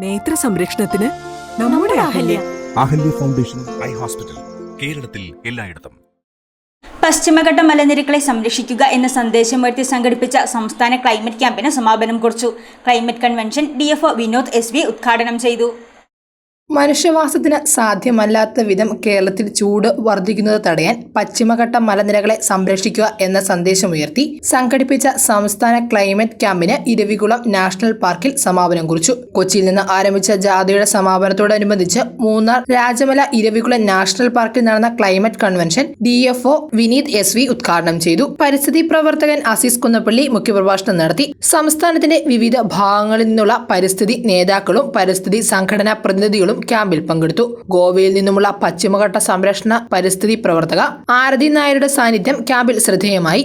നേത്ര സംരക്ഷണത്തിന് നമ്മുടെ Ahalya. Ahalya. Foundation eye hospital കേരളത്തിൽ എല്ലായിടത്തും. പശ്ചിമഘട്ട മലനിരകളെ സംരക്ഷിക്കുക എന്ന സന്ദേശമുയർത്തി സംഘടിപ്പിച്ച സംസ്ഥാന ക്ലൈമറ്റ് ക്യാമ്പിന് സമാപനം കുറിച്ചു. Climate convention D F Vinod S V ഉദ്ഘാടനം ചെയ്തു. മനുഷ്യവാസത്തിന് സാധ്യമല്ലാത്ത വിധം കേരളത്തിൽ ചൂട് വർദ്ധിക്കുന്നത് തടയാൻ പശ്ചിമഘട്ട മലനിരകളെ സംരക്ഷിക്കുക എന്ന സന്ദേശമുയർത്തി സംഘടിപ്പിച്ച സംസ്ഥാന ക്ലൈമറ്റ് ക്യാമ്പിന് ഇരവികുളം നാഷണൽ പാർക്കിൽ സമാപനം കുറിച്ചു. കൊച്ചിയിൽ നിന്ന് ആരംഭിച്ച ജാഥയുടെ സമാപനത്തോടനുബന്ധിച്ച് മൂന്നാർ രാജമല ഇരവികുളം നാഷണൽ പാർക്കിൽ നടന്ന climate convention D F O Vineeth S V ഉദ്ഘാടനം ചെയ്തു. പരിസ്ഥിതി പ്രവർത്തകൻ അസീസ് കുന്നപ്പള്ളി മുഖ്യപ്രഭാഷണം നടത്തി. സംസ്ഥാനത്തിന്റെ വിവിധ ഭാഗങ്ങളിൽ നിന്നുള്ള പരിസ്ഥിതി നേതാക്കളും പരിസ്ഥിതി സംഘടനാ പ്രതിനിധികളും ക്യാമ്പിൽ പങ്കെടുത്തു ഗോവയിൽ നിന്നുമുള്ള പശ്ചിമഘട്ട സംരക്ഷണ പരിസ്ഥിതി പ്രവർത്തക ആരതി നായരുടെ സാന്നിധ്യം ക്യാമ്പിൽ ശ്രദ്ധേയമായി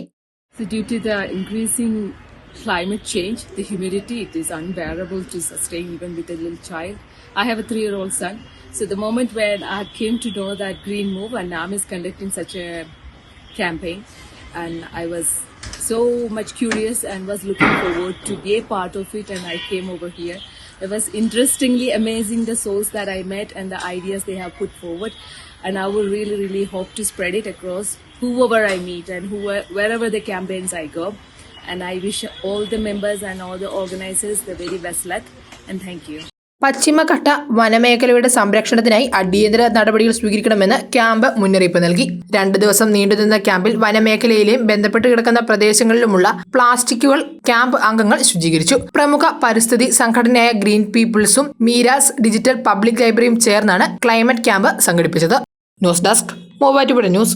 climate change, the humidity, it is unbearable to sustain even with a little child. I have a three-year-old son. So the moment when I came to know that Green Move and NAM is conducting such a campaign, and I was so much curious and was looking forward to be a part of it, and I came over here. It was interestingly amazing the souls that I met and the ideas they have put forward. And I will really, really hope to spread it across whoever I meet and whoever, wherever the campaigns I go. And I wish all the members and all the organizers the very best luck. And thank you. പശ്ചിമഘട്ട വനമേഖലയുടെ സംരക്ഷണത്തിനായി അടിയന്തര നടപടികൾ സ്വീകരിക്കണമെന്ന് camp മുന്നറിയിപ്പ് നൽകി. രണ്ടു ദിവസം നീണ്ടുനിന്ന ക്യാമ്പിൽ വനമേഖലയിലെയും ബന്ധപ്പെട്ട് കിടക്കുന്ന പ്രദേശങ്ങളിലുമുള്ള പ്ലാസ്റ്റിക്കുകൾ ക്യാമ്പ് അംഗങ്ങൾ ശുചീകരിച്ചു. പ്രമുഖ പരിസ്ഥിതി സംഘടനയായ ഗ്രീൻ പീപ്പിൾസും മീരാസ് ഡിജിറ്റൽ പബ്ലിക് ലൈബ്രറിയും ചേർന്നാണ് ക്ലൈമറ്റ് ക്യാമ്പ് സംഘടിപ്പിച്ചത്. News desk Muvattupuzha news.